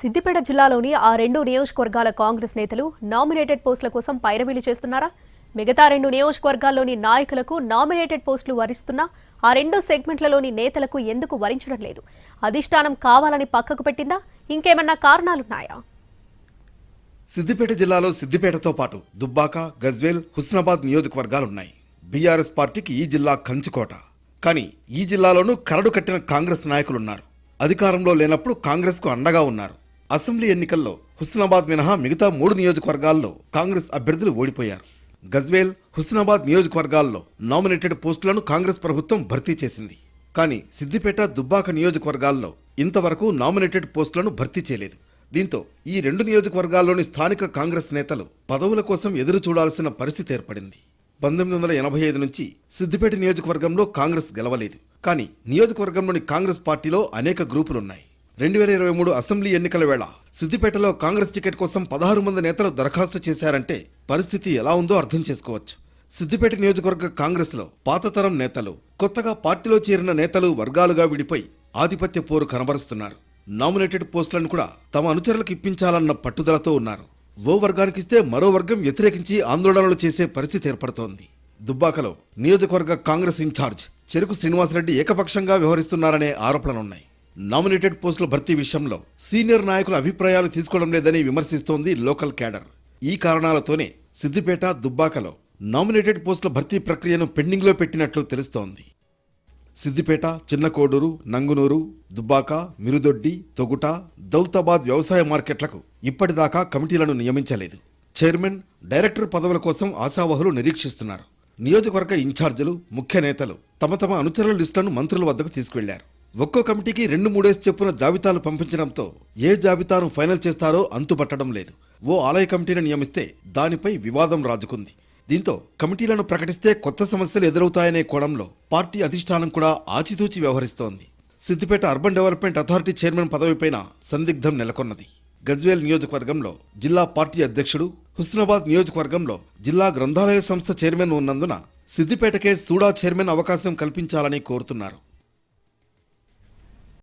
సిద్దిపేట జిల్లాలోని ఆ రెండు నియోజకవర్గాల కాంగ్రెస్ నేతలు నామినేటెడ్ పోస్టుల కోసం పైరవీలు చేస్తున్నారా? మిగతా రెండు నియోజకవర్గాల్లోని నాయకులకు నామినేటెడ్ పోస్టులు వరిస్తున్నా ఆ రెండు సెగ్మెంట్లలోని నేతలకు ఎందుకు వరించడం లేదు? అధిష్టానం కావాలని పక్కకు పెట్టిందా? ఇంకేమన్నా కారణాలున్నాయా? సిద్దిపేట జిల్లాలో సిద్దిపేటతో పాటు దుబ్బాక గజ్వేల్ హుస్నాబాద్ నియోజకవర్గాలున్నాయి. బీఆర్ఎస్ పార్టీకి ఈ జిల్లా కంచుకోట. కానీ ఈ జిల్లాలోనూ కరడు కట్టిన కాంగ్రెస్ నాయకులున్నారు. అధికారంలో లేనప్పుడు కాంగ్రెస్కు అండగా ఉన్నారు. అసెంబ్లీ ఎన్నికల్లో హుస్నాబాద్ మినహా మిగతా మూడు నియోజకవర్గాల్లో కాంగ్రెస్ అభ్యర్థులు ఓడిపోయారు. గజ్వేల్ హుస్నాబాద్ నియోజకవర్గాల్లో నామినేటెడ్ పోస్టులను కాంగ్రెస్ ప్రభుత్వం భర్తీ చేసింది. కానీ సిద్దిపేట దుబ్బాక నియోజకవర్గాల్లో ఇంతవరకు నామినేటెడ్ పోస్టులను భర్తీ చేయలేదు. దీంతో ఈ రెండు నియోజకవర్గాల్లోని స్థానిక కాంగ్రెస్ నేతలు పదవుల కోసం ఎదురు చూడాల్సిన పరిస్థితి ఏర్పడింది. పంతొమ్మిది వందల ఎనభై ఐదు నుంచి సిద్దిపేట నియోజకవర్గంలో కాంగ్రెస్ గెలవలేదు. కానీ నియోజకవర్గంలోని కాంగ్రెస్ పార్టీలో అనేక గ్రూపులున్నాయి. రెండు వేల ఇరవై మూడు అసెంబ్లీ ఎన్నికల వేళ సిద్దిపేటలో కాంగ్రెస్ టికెట్ కోసం పదహారు మంది నేతలు దరఖాస్తు చేశారంటే పరిస్థితి ఎలా ఉందో అర్థం చేసుకోవచ్చు. సిద్దిపేట నియోజకవర్గ కాంగ్రెస్లో పాతతరం నేతలు కొత్తగా పార్టీలో చేరిన నేతలు వర్గాలుగా విడిపోయి ఆధిపత్య పోరు కనబరుస్తున్నారు. నామినేటెడ్ పోస్టులను కూడా తమ అనుచరులకు ఇప్పించాలన్న పట్టుదలతో ఉన్నారు. ఓ వర్గానికిస్తే మరో వర్గం వ్యతిరేకించి ఆందోళనలు చేసే పరిస్థితి ఏర్పడుతోంది. దుబ్బాకలో నియోజకవర్గ కాంగ్రెస్ ఇన్ఛార్జ్ చెరుకు శ్రీనివాసరెడ్డి ఏకపక్షంగా వ్యవహరిస్తున్నారనే ఆరోపణలున్నాయి. నామినేటెడ్ పోస్టుల భర్తీ విషయంలో సీనియర్ నాయకుల అభిప్రాయాలు తీసుకోవడం లేదని విమర్శిస్తోంది లోకల్ క్యాడర్. ఈ కారణాలతోనే సిద్దిపేట దుబ్బాకలో నామినేటెడ్ పోస్టుల భర్తీ ప్రక్రియను పెండింగ్లో పెట్టినట్లు తెలుస్తోంది. సిద్దిపేట చిన్నకోడూరు నంగునూరు దుబ్బాక మిరుదొడ్డి తొగుట దౌలతాబాద్ వ్యవసాయ మార్కెట్లకు ఇప్పటిదాకా కమిటీలను నియమించలేదు. చైర్మన్ డైరెక్టర్ పదవుల కోసం ఆశావహులు నిరీక్షిస్తున్నారు. నియోజకవర్గ ఇన్ఛార్జీలు ముఖ్య నేతలు తమ తమ అనుచరుల లిస్టులను మంత్రుల వద్దకు తీసుకువెళ్ళారు. ఒక్కో కమిటీకి రెండు మూడేసి చెప్పున జాబితాలు పంపించడంతో ఏ జాబితాను ఫైనల్ చేస్తారో అంతుపట్టడం లేదు. ఓ ఆలయ కమిటీని నియమిస్తే దానిపై వివాదం రాజుకుంది. దీంతో కమిటీలను ప్రకటిస్తే కొత్త సమస్యలు ఎదురవుతాయనే కోణంలో పార్టీ అధిష్టానం కూడా ఆచితూచి వ్యవహరిస్తోంది. Siddipet urban development authority chairman పదవిపైన సందిగ్ధం నెలకొన్నది. గజ్వేల్ నియోజకవర్గంలో జిల్లా పార్టీ అధ్యక్షుడు హుస్నాబాద్ నియోజకవర్గంలో జిల్లా గ్రంథాలయ సంస్థ చైర్మన్ ఉన్నందున సిద్దిపేటకే సూడా చైర్మన్ అవకాశం కల్పించాలని కోరుతున్నారు.